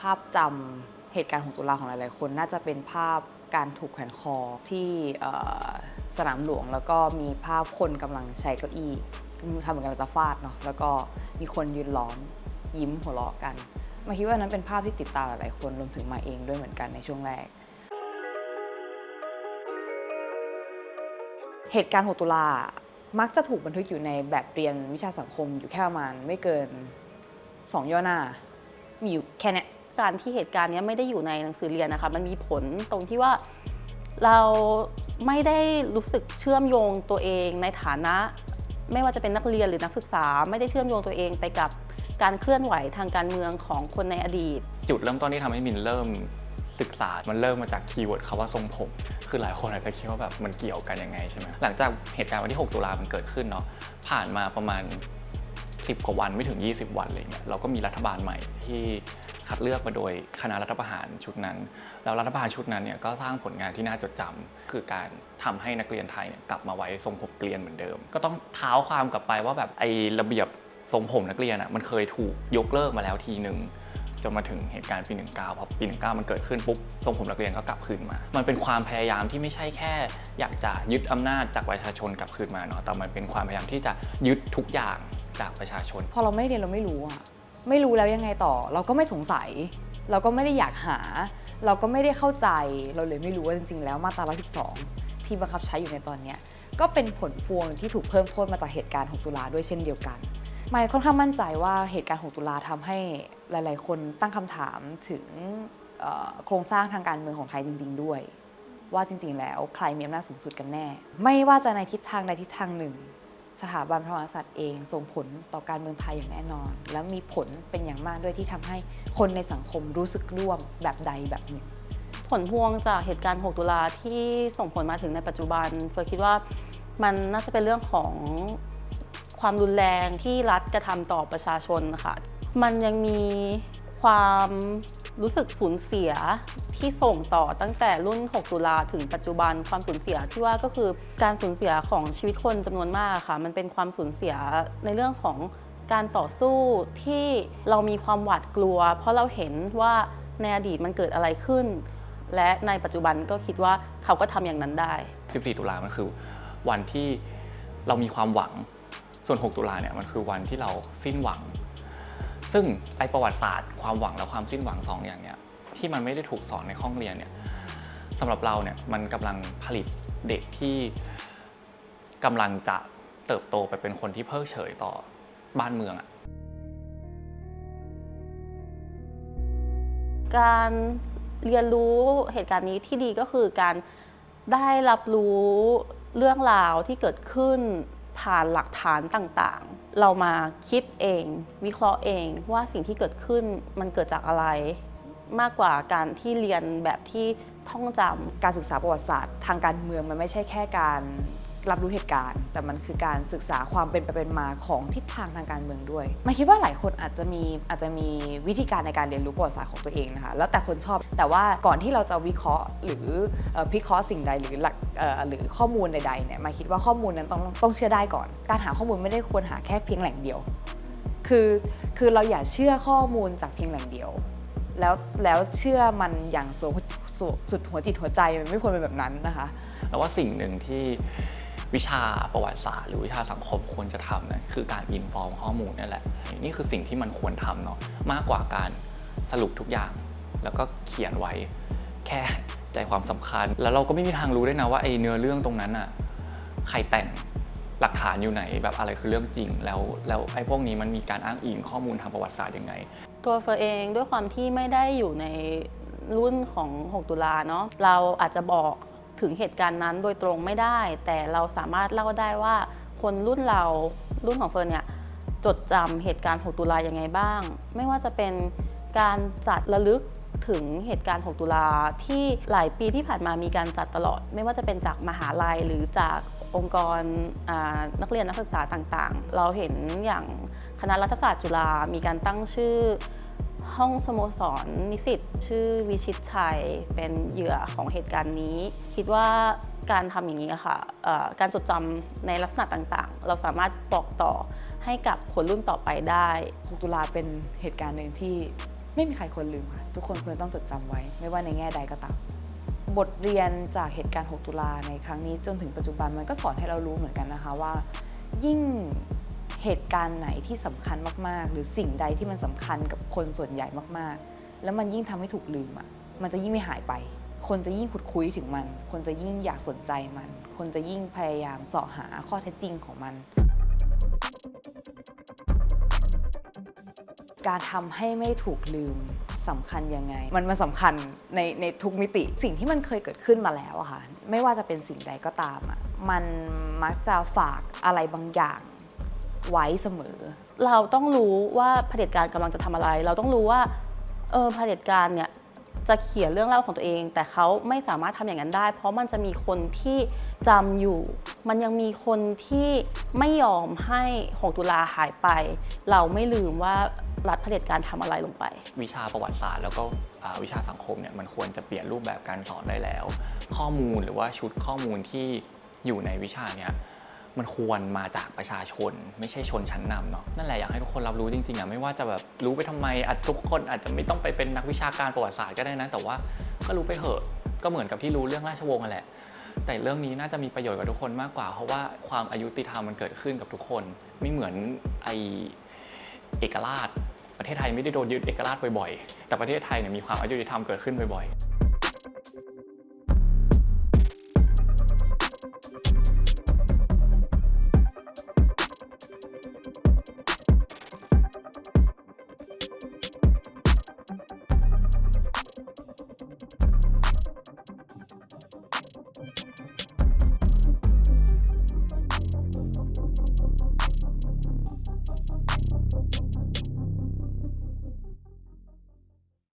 ภาพจำเหตุการณ์ของตุลาของหลาย ๆ คนน่าจะเป็นภาพการถูกแขวนคอที่เอ่อสนามหลวง แล้วก็มีภาพคนกำลังใช้เก้าอี้ทำเหมือนกันจะฟาดเนาะแล้วก็มีคนยืนล้อมยิ้มหัวเราะกันมาคิดว่านั้นเป็นภาพที่ติดตาหลาย ๆ คนรวมถึงมาเองด้วยเหมือนกันในช่วงแรก เหตุการณ์6ตุลา มักจะถูกบันทึกอยู่ในแบบเรียนวิชาสังคมอยู่แค่ประมาณไม่เกิน 2 ย่อหน้า มีอยู่แค่เนี้ย การที่เหตุการณ์นี้ไม่ได้อยู่ในหนังสือเรียนนะคะ มันมีผลตรงที่ว่าเราไม่ได้รู้สึกเชื่อมโยงตัวเองในฐานะ ไม่ว่าจะเป็นนักเรียนหรือนักศึกษา ไม่ได้เชื่อมโยงตัวเองไปกับการเคลื่อนไหวทางการเมืองของคนในอดีต จุดเริ่มต้นที่ทำให้มินเริ่มศึกษา มันเริ่มมาจากคีย์เวิร์ดคำว่าทรงผม คือหลายคนอาจจะคิดว่าแบบมันเกี่ยวกันยังไงใช่ไหมหลังจากเหตุการณ์วันที่ 6 ตุลามันเกิดขึ้นเนาะ ผ่านมาประมาณ 10 กว่าวันไม่ถึง 20 วันอะไรเงี้ย เราก็มีรัฐบาลใหม่ที่ คัดเลือกมาโดยคณะรัฐประหารชุดนั้น แล้วรัฐประหารชุดนั้นเนี่ยก็สร้างผลงานที่น่าจดจำคือการทำให้นักเรียนไทยเนี่ยกลับมาไว้ทรงผมเกลียนเหมือนเดิม ก็ต้องเท้าความกลับไปว่าแบบไอ้ระเบียบทรงผมนักเรียนอะมันเคยถูกยกเลิกมาแล้วทีหนึ่งจนมาถึงเหตุการณ์ปี 19พอปี 19 มันเกิดขึ้นปุ๊บทรงผมนักเรียนก็กลับคืนมา มันเป็นความพยายามที่ไม่ใช่แค่ อยากจะยึดอำนาจจากประชาชนกลับคืนมาเนาะแต่มันเป็นความพยายามที่จะยึดทุกอย่างจากประชาชน พอเราไม่เรียนเราไม่รู้อะ ไม่รู้แล้วยังไงต่อ เราก็ไม่สงสัย เราก็ไม่ได้อยากหา เราก็ไม่ได้เข้าใจเราเลยไม่รู้ว่าจริงๆ แล้วมาตรา112 ที่บังคับใช้อยู่ในตอนนี้ก็เป็นผลพวงที่ถูกเพิ่มโทษมาจากเหตุการณ์ 6 ตุลาด้วยเช่นเดียวกันไม่ค่อนข้างมั่นใจว่าเหตุการณ์ 6 ตุลาทำให้หลายๆ คนตั้งคำถามถึงโครงสร้างทางการเมืองของไทยจริง ๆ ด้วย ว่าจริง ๆ แล้วใครมีอำนาจสูงสุดกันแน่ ไม่ว่าจะในทิศทางใดทิศทางหนึ่ง สถาบันพระมหากษัตริย์เองส่งผลต่อการเมืองไทยอย่างแน่นอน และมีผลเป็นอย่างมากด้วยที่ทำให้คนในสังคมรู้สึกร่วมแบบใดแบบหนึ่ง ผลพวงจากเหตุการณ์ 6 ตุลาที่ส่งผลมาถึงในปัจจุบันเฟิร์คิดว่ามันน่าจะเป็นเรื่องของความรุนแรงที่รัฐกระทำต่อประชาชนค่ะ มันยังมีความ รู้สึกสูญเสียที่ส่งต่อตั้งแต่รุ่น 6 ตุลาถึงปัจจุบันความสูญเสียที่ว่าก็คือการสูญเสียของชีวิตคนจำนวนมากค่ะ มันเป็นความสูญเสียในเรื่องของการต่อสู้ที่เรามีความหวาดกลัว เพราะเราเห็นว่าในอดีตมันเกิดอะไรขึ้น และในปัจจุบันก็คิดว่าเขาก็ทำอย่างนั้นได้ 14 ตุลามันคือวันที่เรามีความหวังส่วน 6 ตุลาเนี่ยมันคือวันที่เราสิ้นหวัง ซึ่งไอประวัติศาสตร์ความหวังและความสิ้นหวังสองอย่างเนี่ยที่มันไม่ได้ถูกสอนในห้องเรียนเนี่ยสำหรับเราเนี่ยมันกำลังผลิตเด็กที่กำลังจะเติบโตไปเป็นคนที่เพิกเฉยต่อบ้านเมืองอะการเรียนรู้เหตุการณ์นี้ที่ดีก็คือการได้รับรู้เรื่องราวที่เกิดขึ้นผ่านหลักฐานต่าง เรามาคิดเอง วิเคราะห์เองว่าสิ่งที่เกิดขึ้นมันเกิดจากอะไร มากกว่าการที่เรียนแบบที่ท่องจำการศึกษาประวัติศาสตร์ ทางการเมืองมันไม่ใช่แค่การ รับรู้เหตุการณ์ แต่มันคือการศึกษาความเป็นไปเป็นมาของทิศทางทางการเมืองด้วยมาคิดว่าหลายคนอาจจะมีอาจจะมีวิธีการในการเรียนรู้ประวัติศาสตร์ของตัวเองนะคะแล้วแต่คนชอบ แต่ว่าก่อนที่เราจะวิเคราะห์หรือพิเคราะห์สิ่งใดหรือหลักหรือข้อมูลใดๆเนี่ยมาคิดว่าข้อมูลนั้นต้องต้องเชื่อได้ก่อน การหาข้อมูลไม่ได้ควรหาแค่เพียงแหล่งเดียว คือคือเราอย่าเชื่อข้อมูลจากเพียงแหล่งเดียวแล้วแล้วเชื่อมันอย่างสุดสุดหัวจิตหัวใจมันไม่ควรเป็นแบบนั้นนะคะ แล้วว่าสิ่งหนึ่งที่ วิชาประวัติศาสตร์หรือวิชาสังคมควรจะทำนะคือการอินฟอร์มข้อมูลนี่แหละ นี่คือสิ่งที่มันควรทำเนาะมากกว่าการสรุปทุกอย่าง แล้วก็เขียนไว้แค่ใจความสำคัญ แล้วเราก็ไม่มีทางรู้ได้นะว่าไอ้เนื้อเรื่องตรงนั้นอะใครแต่งหลักฐานอยู่ไหนแบบอะไรคือเรื่องจริง แล้วแล้วไอ้พวกนี้มันมีการอ้างอิงข้อมูลทางประวัติศาสตร์ยังไง ตัวเฟอร์เองด้วยความที่ไม่ได้อยู่ในรุ่นของ 6 ตุลาเนาะเราอาจจะบอก ถึงเหตุการณ์นั้นโดยตรงไม่ได้ แต่เราสามารถเล่าได้ว่าคนรุ่นเรารุ่นของเฟิร์นเนี่ยจดจำเหตุการณ์ 6 ตุลายังไงบ้าง ไม่ว่าจะเป็นการจัดระลึกถึงเหตุการณ์ 6 ตุลาที่หลายปีที่ผ่านมามีการจัดตลอด ไม่ว่าจะเป็นจากมหาลัยหรือจากองค์กรนักเรียนนักศึกษาต่างๆ เราเห็นอย่างคณะรัฐศาสตร์จุฬามีการตั้งชื่อ ห้องสโมสรนิสิตชื่อวิชิตชัยเป็นเหยื่อของเหตุการณ์นี้ คิดว่าการทำอย่างนี้ค่ะการจดจำในลักษณะต่างๆ เราสามารถบอกต่อให้กับคนรุ่นต่อไปได้ตุลาเป็นเหตุการณ์หนึ่งที่ไม่มีใครควรลืมค่ะ ทุกคนควรต้องจดจำไว้ ไม่ว่าในแง่ใดก็ตาม บทเรียนจากเหตุการณ์ 6 ตุลาในครั้งนี้จนถึงปัจจุบันมันก็สอนให้เรารู้เหมือนกันนะคะว่า ยิ่ง เหตุการณ์ไหนที่สำคัญมากๆ หรือสิ่งใดที่มันสำคัญกับคนส่วนใหญ่มากๆ แล้วมันยิ่งทำให้ถูกลืมอะมันจะยิ่งไม่หายไป คนจะยิ่งขุดคุยถึงมัน คนจะยิ่งอยากสนใจมัน คนจะยิ่งพยายามเสาะหาข้อเท็จจริงของมัน การทำให้ไม่ถูกลืมสำคัญยังไง มันมันสำคัญในในทุกมิติ สิ่งที่มันเคยเกิดขึ้นมาแล้วอะค่ะ ไม่ว่าจะเป็นสิ่งใดก็ตามอะมันมักจะฝากอะไรบางอย่าง ไว้เสมอ เราต้องรู้ว่าเผด็จการกำลังจะทำอะไร เราต้องรู้ว่าเออเผด็จการเนี่ยจะเขียนเรื่องเล่าของตัวเอง แต่เขาไม่สามารถทำอย่างนั้นได้ เพราะมันจะมีคนที่จำอยู่ มันยังมีคนที่ไม่ยอมให้6ตุลาหายไป เราไม่ลืมว่ารัฐเผด็จการทำอะไรลงไป วิชาประวัติศาสตร์แล้วก็วิชาสังคมเนี่ยมันควรจะเปลี่ยนรูปแบบการสอนได้แล้ว ข้อมูลหรือว่าชุดข้อมูลที่อยู่ในวิชาเนี่ย มันควรมาจากประชาชน ไม่ใช่ชนชั้นนำเนาะนั่นแหละอยากให้ทุกคนรับรู้จริงๆอะไม่ว่าจะแบบรู้ไปทำไมอาจทุกคนอาจจะไม่ต้องไปเป็นนักวิชาการประวัติศาสตร์ก็ได้นะ แต่ว่าก็รู้ไปเหอะก็เหมือนกับที่รู้เรื่องราชวงศ์แหละ แต่เรื่องนี้น่าจะมีประโยชน์กับทุกคนมากกว่า เพราะว่าความอายุติธรรมมันเกิดขึ้นกับทุกคน ไม่เหมือนไอเอกราช ประเทศไทยไม่ได้โดนยึดเอกราชบ่อยๆแต่ประเทศไทยเนี่ยมีความอายุติธรรมเกิดขึ้นบ่อยๆ